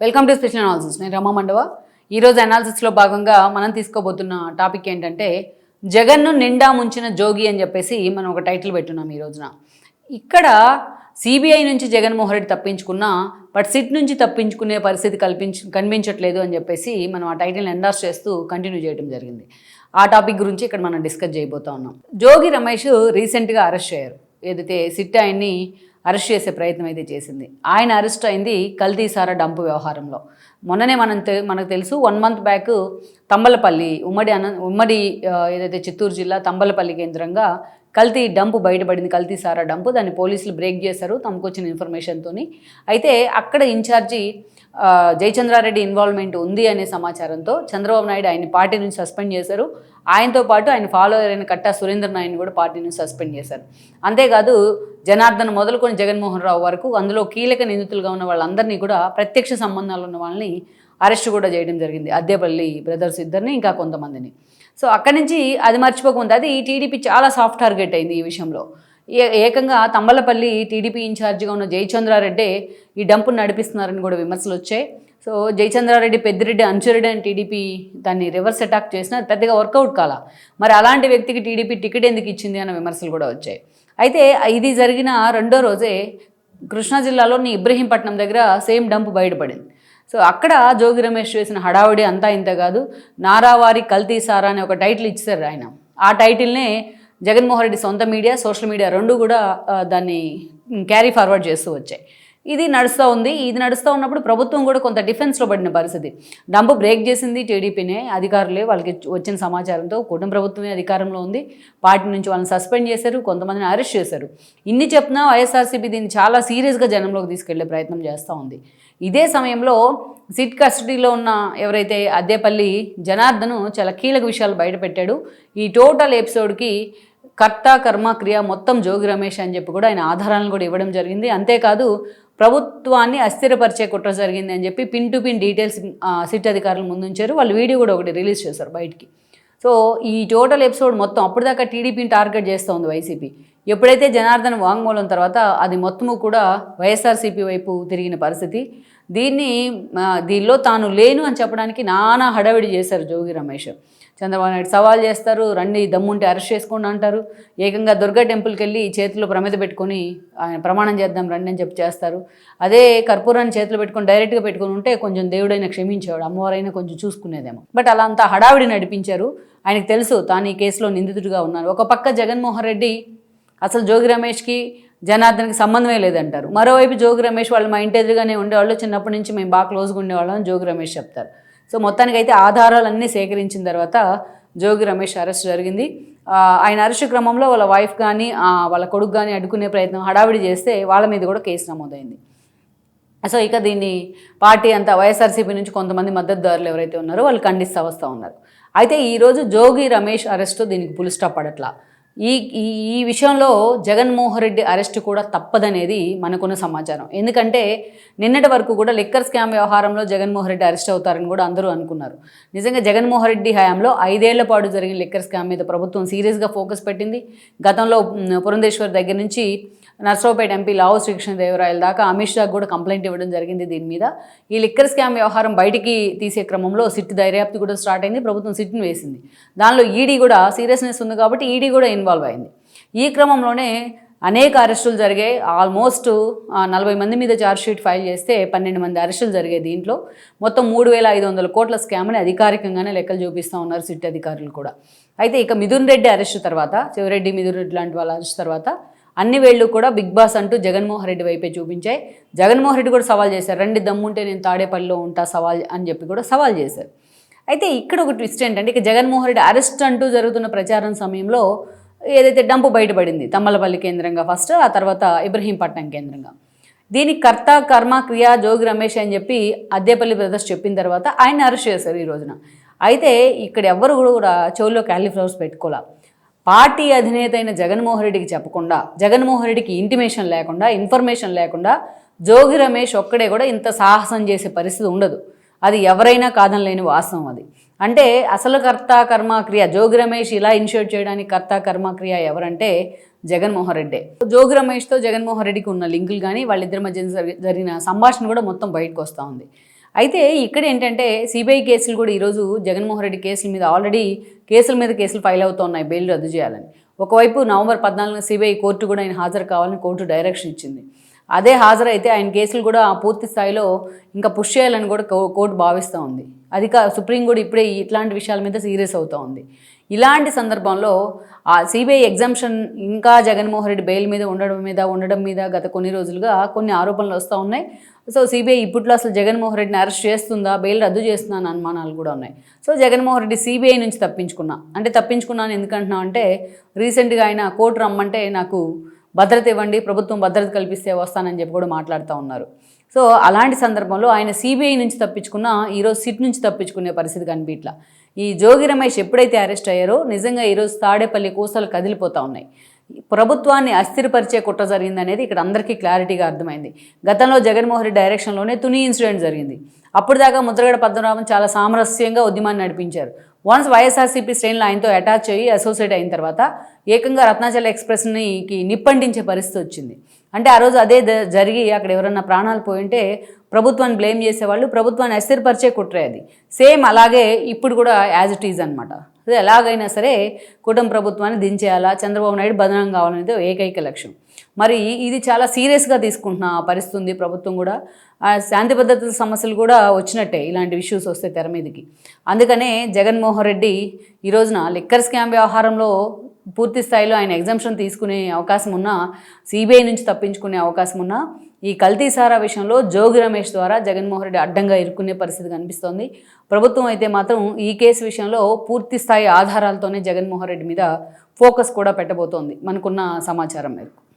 Welcome to special analysis నేను రమా మండవ. ఈరోజు అనాలిసిస్లో భాగంగా మనం తీసుకోబోతున్న టాపిక్ ఏంటంటే జగన్ను నిండా ముంచిన జోగి అని చెప్పేసి మనం ఒక టైటిల్ పెట్టున్నాం ఈ రోజున. ఇక్కడ సిబిఐ నుంచి జగన్మోహన్ రెడ్డి తప్పించుకున్నా బట్ సిట్ నుంచి తప్పించుకునే పరిస్థితి కల్పించ కనిపించట్లేదు అని చెప్పేసి మనం ఆ టైటిల్ని ఎండార్స్ చేస్తూ కంటిన్యూ చేయడం జరిగింది. ఆ టాపిక్ గురించి ఇక్కడ మనం డిస్కస్ చేయబోతా ఉన్నాం. జోగి రమేష్ రీసెంట్గా అరెస్ట్ అయ్యారు. ఏదైతే సిట్ ఆయన్ని అరెస్ట్ చేసే ప్రయత్నం అయితే చేసింది. ఆయన అరెస్ట్ అయింది కల్తీసారా డంపు వ్యవహారంలో. మొన్ననే మనం తె- మనకు తెలుసు వన్ మంత్ బ్యాక్ తంబలపల్లి ఉమ్మడి అన ఉమ్మడి ఏదైతే చిత్తూరు జిల్లా తంబలపల్లి కేంద్రంగా కల్తీ డంపు బయటపడింది కల్తీ సారా డంపు. దాన్ని పోలీసులు బ్రేక్ చేశారు తమకు వచ్చిన ఇన్ఫర్మేషన్తోని అయితే అక్కడ ఇన్ఛార్జి జయచంద్రారెడ్డి ఇన్వాల్వ్మెంట్ ఉంది అనే సమాచారంతో చంద్రబాబు నాయుడు ఆయన పార్టీ నుంచి సస్పెండ్ చేశారు. ఆయనతో పాటు ఆయన ఫాలోవర్ అయిన కట్టా సురేంద్ర నాయుడు కూడా పార్టీ నుంచి సస్పెండ్ చేశారు. అంతేకాదు జనార్దన్ మొదలుకొని జగన్మోహన్ రావు వరకు అందులో కీలక నిందితులుగా ఉన్న వాళ్ళందరినీ కూడా ప్రత్యక్ష సంబంధాలు ఉన్న వాళ్ళని అరెస్ట్ కూడా చేయడం జరిగింది. అద్దెపల్లి బ్రదర్స్ ఇద్దరిని ఇంకా కొంతమందిని. సో అక్కడి నుంచి అది మర్చిపోకుండా అది ఈ టీడీపీ చాలా సాఫ్ట్ టార్గెట్ అయింది ఈ విషయంలో. ఏ- ఏకంగా తంబలపల్లి టీడీపీ ఇన్ఛార్జిగా ఉన్న జయచంద్రారెడ్డి ఈ డంపును నడిపిస్తున్నారని కూడా విమర్శలు వచ్చాయి. సో జయచంద్రారెడ్డి పెద్దిరెడ్డి అంచురెడ్డి అని టీడీపీ దాన్ని రివర్స్ అటాక్ చేసినా పెద్దగా వర్కౌట్ కాల. మరి అలాంటి వ్యక్తికి టీడీపీ టికెట్ ఎందుకు ఇచ్చింది అన్న విమర్శలు కూడా వచ్చాయి. అయితే ఇది జరిగిన రెండో రోజే కృష్ణా జిల్లాలోని ఇబ్రహీంపట్నం దగ్గర సేమ్ డంప్ బయటపడింది. సో అక్కడ జోగి రమేష్ చేసిన హడావుడి అంతా ఇంత కాదు. నారావారి కల్తీసారా అనే ఒక టైటిల్ ఇచ్చారు ఆయన. ఆ టైటిల్నే జగన్మోహన్ రెడ్డి సొంత మీడియా సోషల్ మీడియా రెండు కూడా దాన్ని క్యారీ ఫార్వర్డ్ చేస్తూ వచ్చాయి. ఇది నడుస్తూ ఉంది. ఇది నడుస్తూ ఉన్నప్పుడు ప్రభుత్వం కూడా కొంత డిఫెన్స్లో పడిన పరిస్థితి. డంపు బ్రేక్ చేసింది టీడీపీనే. అధికారులే వాళ్ళకి వచ్చిన సమాచారంతో కుటుంబ ప్రభుత్వమే అధికారంలో ఉంది. పార్టీ నుంచి వాళ్ళని సస్పెండ్ చేశారు. కొంతమందిని అరెస్ట్ చేశారు. ఇన్ని చెప్పినా వైఎస్ఆర్సీపీ దీన్ని చాలా సీరియస్గా జనంలోకి తీసుకెళ్ళే ప్రయత్నం చేస్తూ ఉంది. ఇదే సమయంలో సిట్ కస్టడీలో ఉన్న ఎవరైతే అద్దేపల్లి జనార్దను చాలా కీలక విషయాలు బయటపెట్టాడు ఈ టోటల్ ఎపిసోడ్కి కర్త కర్మ క్రియ మొత్తం జోగి రమేష్ అని చెప్పి కూడా ఆయన ఆధారాలను కూడా ఇవ్వడం జరిగింది. అంతేకాదు ప్రభుత్వాన్ని అస్థిరపరిచే కుట్ర జరిగింది అని చెప్పి పిన్ టు పిన్ డీటెయిల్స్ ఆ, సిట్ అధికారులు ముందుంచారు. వాళ్ళు వీడియో కూడా ఒకటి రిలీజ్ చేశారు బయటికి. సో ఈ టోటల్ ఎపిసోడ్ మొత్తం అప్పటిదాకా టీడీపీని టార్గెట్ చేస్తోంది వైసీపీ. ఎప్పుడైతే జనార్దన్ వాంగ్మూలం తర్వాత అది మొత్తము కూడా వైఎస్ఆర్సీపీ వైపు తిరిగిన పరిస్థితి. దీన్ని దీనిలో తాను లేను అని చెప్పడానికి నానా హడావిడి చేశారు జోగి రమేష్. చంద్రబాబు నాయుడు సవాల్ చేస్తారు రండి దమ్ముంటే అరెస్ట్ చేసుకోండి అంటారు. ఏకంగా దుర్గా టెంపుల్కి వెళ్ళి చేతిలో ప్రమిద పెట్టుకొని ఆయన ప్రమాణం చేద్దాం రండి అని చెప్పి చేస్తారు. అదే కర్పూరాన్ని చేతిలో పెట్టుకొని డైరెక్ట్గా పెట్టుకుని ఉంటే కొంచెం దేవుడైనా క్షమించేవాడు అమ్మవారైనా కొంచెం చూసుకునేదేమో. బట్ అలా అంతా హడావిడి నడిపించారు. ఆయనకు తెలుసు తాను ఈ కేసులో నిందితుడిగా ఉన్నారు ఒక పక్క జగన్మోహన్ రెడ్డి అసలు జోగి రమేష్కి జనార్దన్కి సంబంధమే లేదంటారు. మరోవైపు జోగి రమేష్ వాళ్ళు మా ఇంటి ఎదురుగానే ఉండేవాళ్ళు. చిన్నప్పటి నుంచి మేము బాగా క్లోజ్గా ఉండేవాళ్ళం జోగి రమేష్ చెప్తారు. సో మొత్తానికైతే ఆధారాలన్నీ సేకరించిన తర్వాత జోగి రమేష్ అరెస్ట్ జరిగింది. ఆయన అరెస్ట్ క్రమంలో వాళ్ళ వైఫ్ కానీ వాళ్ళ కొడుకు కానీ అడ్డుకునే ప్రయత్నం హడావిడి చేస్తే వాళ్ళ మీద కూడా కేసు నమోదైంది. సో ఇక దీన్ని పార్టీ అంతా వైఎస్ఆర్సీపీ నుంచి కొంతమంది మద్దతుదారులు ఎవరైతే ఉన్నారో వాళ్ళు ఖండిస్తూ వస్తూ ఉన్నారు. అయితే ఈరోజు జోగి రమేష్ అరెస్టు దీనికి పులి స్టాప్ పడట్లా. ఈ ఈ ఈ విషయంలో జగన్మోహన్ రెడ్డి అరెస్ట్ కూడా తప్పదనేది మనకున్న సమాచారం. ఎందుకంటే నిన్నటి వరకు కూడా లిక్కర్ స్కామ్ వ్యవహారంలో జగన్మోహన్ రెడ్డి అరెస్ట్ అవుతారని కూడా అందరూ అనుకున్నారు. నిజంగా జగన్మోహన్ రెడ్డి హయాంలో ఐదేళ్ళ పాటు జరిగిన లిక్కర్ స్కామ్ మీద ప్రభుత్వం సీరియస్గా ఫోకస్ పెట్టింది. గతంలో పురంధేశ్వర్ దగ్గర నుంచి నర్సరావుపేట ఎంపీ లావు శ్రీకృష్ణదేవరాయల దాకా అమిత్ షా కూడా కంప్లైంట్ ఇవ్వడం జరిగింది దీని మీద. ఈ లిక్కర్ స్కామ్ వ్యవహారం బయటికి తీసే క్రమంలో సిట్ దర్యాప్తు కూడా స్టార్ట్ అయింది ప్రభుత్వం సిట్ని వేసింది. దానిలో ఈడీ కూడా సీరియస్నెస్ ఉంది కాబట్టి ఈడీ కూడా ఇన్వాల్వ్ అయింది. ఈ క్రమంలోనే అనేక అరెస్టులు జరిగాయి. ఆల్మోస్ట్ నలభై మంది మీద ఛార్జ్షీట్ ఫైల్ చేస్తే పన్నెండు మంది అరెస్టులు జరిగాయి దీంట్లో. మొత్తం మూడు వేల ఐదు వందల కోట్ల స్కామ్ అని అధికారికంగానే లెక్కలు చూపిస్తూ ఉన్నారు సిట్ అధికారులు కూడా. అయితే ఇక మిథున్ రెడ్డి అరెస్ట్ తర్వాత చివరెడ్డి మిథున్ రెడ్డి లాంటి వాళ్ళ అరెస్ట్ తర్వాత అన్ని వేళ్ళు కూడా బిగ్ బాస్ అంటూ జగన్మోహన్ రెడ్డి వైపే చూపించాయి. జగన్మోహన్ రెడ్డి కూడా సవాల్ చేశారు. రండి దమ్ముంటే నేను తాడేపల్లిలో ఉంటా సవాల్ అని చెప్పి కూడా సవాల్ చేశారు. అయితే ఇక్కడ ఒక ట్విస్ట్ ఏంటంటే ఇక జగన్మోహన్ రెడ్డి అరెస్ట్ అంటూ జరుగుతున్న ప్రచారం సమయంలో ఏదైతే డంపు బయటపడింది తమ్మలపల్లి కేంద్రంగా ఫస్ట్ ఆ తర్వాత ఇబ్రహీంపట్నం కేంద్రంగా. దీనికి కర్త కర్మ క్రియ జోగి రమేష్ అని చెప్పి అద్దేపల్లి బ్రదర్స్ చెప్పిన తర్వాత ఆయన అరెస్ట్ చేశారు ఈ రోజున. అయితే ఇక్కడ ఎవ్వరు కూడా చెవుల్లో క్యాలీఫ్లవర్స్ పెట్టుకోలే. పార్టీ అధినేత అయిన జగన్మోహన్ రెడ్డికి చెప్పకుండా జగన్మోహన్ రెడ్డికి ఇంటిమేషన్ లేకుండా ఇన్ఫర్మేషన్ లేకుండా జోగి రమేష్ ఒక్కడే కూడా ఇంత సాహసం చేసే పరిస్థితి ఉండదు. అది ఎవరైనా కాదనలేని వాస్తవం అది. అంటే అసలు కర్త కర్మక్రియ జోగి రమేష్ ఇలా ఇన్షూర్ చేయడానికి కర్త కర్మక్రియ ఎవరంటే జగన్మోహన్ రెడ్డే. జోగి రమేష్తో జగన్మోహన్ రెడ్డికి ఉన్న లింకులు కానీ వాళ్ళిద్దరి మధ్య జరిగిన సంభాషణ కూడా మొత్తం బయటకు వస్తూ ఉంది. అయితే ఇక్కడ ఏంటంటే సిబిఐ కేసులు కూడా ఈరోజు జగన్మోహన్ రెడ్డి కేసుల మీద ఆల్రెడీ కేసుల మీద కేసులు ఫైల్ అవుతున్నాయి బెయిల్ రద్దు చేయాలని. ఒకవైపు నవంబర్ పద్నాలుగున సిబిఐ కోర్టు కూడా ఆయన హాజరు కావాలని కోర్టు డైరెక్షన్ ఇచ్చింది. అదే హాజరైతే ఆయన కేసులు కూడా పూర్తి స్థాయిలో ఇంకా పుష్ చేయాలని కూడా కో- కోర్టు భావిస్తూ ఉంది. అది కా సుప్రీం కూడా ఇప్పుడే ఇట్లాంటి విషయాల మీద సీరియస్ అవుతూ ఉంది. ఇలాంటి సందర్భంలో ఆ సిబిఐ ఎగ్జామ్షన్ ఇంకా జగన్మోహన్ రెడ్డి బెయిల్ మీద ఉండడం మీద ఉండడం మీద గత కొన్ని రోజులుగా కొన్ని ఆరోపణలు వస్తూ ఉన్నాయి. సో సిబిఐ ఇప్పట్లో అసలు జగన్మోహన్ రెడ్డిని అరెస్ట్ చేస్తుందా బెయిల్ రద్దు చేస్తుందా అని అనుమానాలు కూడా ఉన్నాయి. సో జగన్మోహన్ రెడ్డి సిబిఐ నుంచి తప్పించుకున్నా. అంటే తప్పించుకున్నాను ఎందుకంటున్నా అంటే రీసెంట్గా ఆయన కోర్టు రమ్మంటే నాకు భద్రత ఇవ్వండి ప్రభుత్వం భద్రత కల్పిస్తే వస్తానని చెప్పి కూడా మాట్లాడుతూ ఉన్నారు. సో అలాంటి సందర్భంలో ఆయన సిబిఐ నుంచి తప్పించుకున్న ఈరోజు సిట్ నుంచి తప్పించుకునే పరిస్థితి కనిపించట్లా. ఈ జోగి రమేష్ ఎప్పుడైతే అరెస్ట్ అయ్యారో నిజంగా ఈరోజు తాడేపల్లి కూసలు కదిలిపోతూ ఉన్నాయి. ప్రభుత్వాన్ని అస్థిరపరిచే కుట్ర జరిగిందనేది ఇక్కడ అందరికీ క్లారిటీగా అర్థమైంది. గతంలో జగన్మోహన్ రెడ్డి డైరెక్షన్లోనే తుని ఇన్సిడెంట్ జరిగింది. అప్పుడు దాకా ముద్రగడ పద్మనాభం చాలా సామరస్యంగా ఉద్యమాన్ని నడిపించారు. వన్స్ వైఎస్ఆర్సీపీ శ్రేణులు ఆయనతో అటాచ్ అయ్యి అసోసియేట్ అయిన తర్వాత ఏకంగా రత్నాచల ఎక్స్ప్రెస్ని నిప్పంటించే పరిస్థితి వచ్చింది. అంటే ఆ రోజు అదే ద- జరిగి అక్కడ ఎవరన్నా ప్రాణాలు పోయింటే ప్రభుత్వాన్ని బ్లేమ్ చేసేవాళ్ళు ప్రభుత్వాన్ని అస్థిరపరిచే కుట్రే అది. సేమ్ అలాగే ఇప్పుడు కూడా యాజ్ ఇట్ ఈజ్ అనమాట అది ఎలాగైనా సరే కుటుంబ ప్రభుత్వాన్ని దించేయాలా చంద్రబాబు నాయుడు బదనం కావాలనేది ఏకైక లక్ష్యం. మరి ఇది చాలా సీరియస్గా తీసుకుంటున్న పరిస్థితుంది ప్రభుత్వం కూడా. శాంతి భద్రతల సమస్యలు కూడా వచ్చినట్టే ఇలాంటి ఇష్యూస్ వస్తే తెర మీదకి. అందుకనే జగన్మోహన్ రెడ్డి ఈ రోజున లిక్కర్ స్కామ్ వ్యవహారంలో పూర్తి స్థాయిలో ఆయన ఎగ్జామ్షన్ తీసుకునే అవకాశం ఉన్నా సిబిఐ నుంచి తప్పించుకునే అవకాశం ఉన్నా ఈ కల్తీ సారా విషయంలో జోగి రమేష్ ద్వారా జగన్మోహన్ రెడ్డి అడ్డంగా ఇరుక్కునే పరిస్థితి కనిపిస్తోంది. ప్రభుత్వం అయితే మాత్రం ఈ కేసు విషయంలో పూర్తి స్థాయి ఆధారాలతోనే జగన్మోహన్ రెడ్డి మీద ఫోకస్ కూడా పెట్టబోతోంది. మనకున్న సమాచారం మేరకు.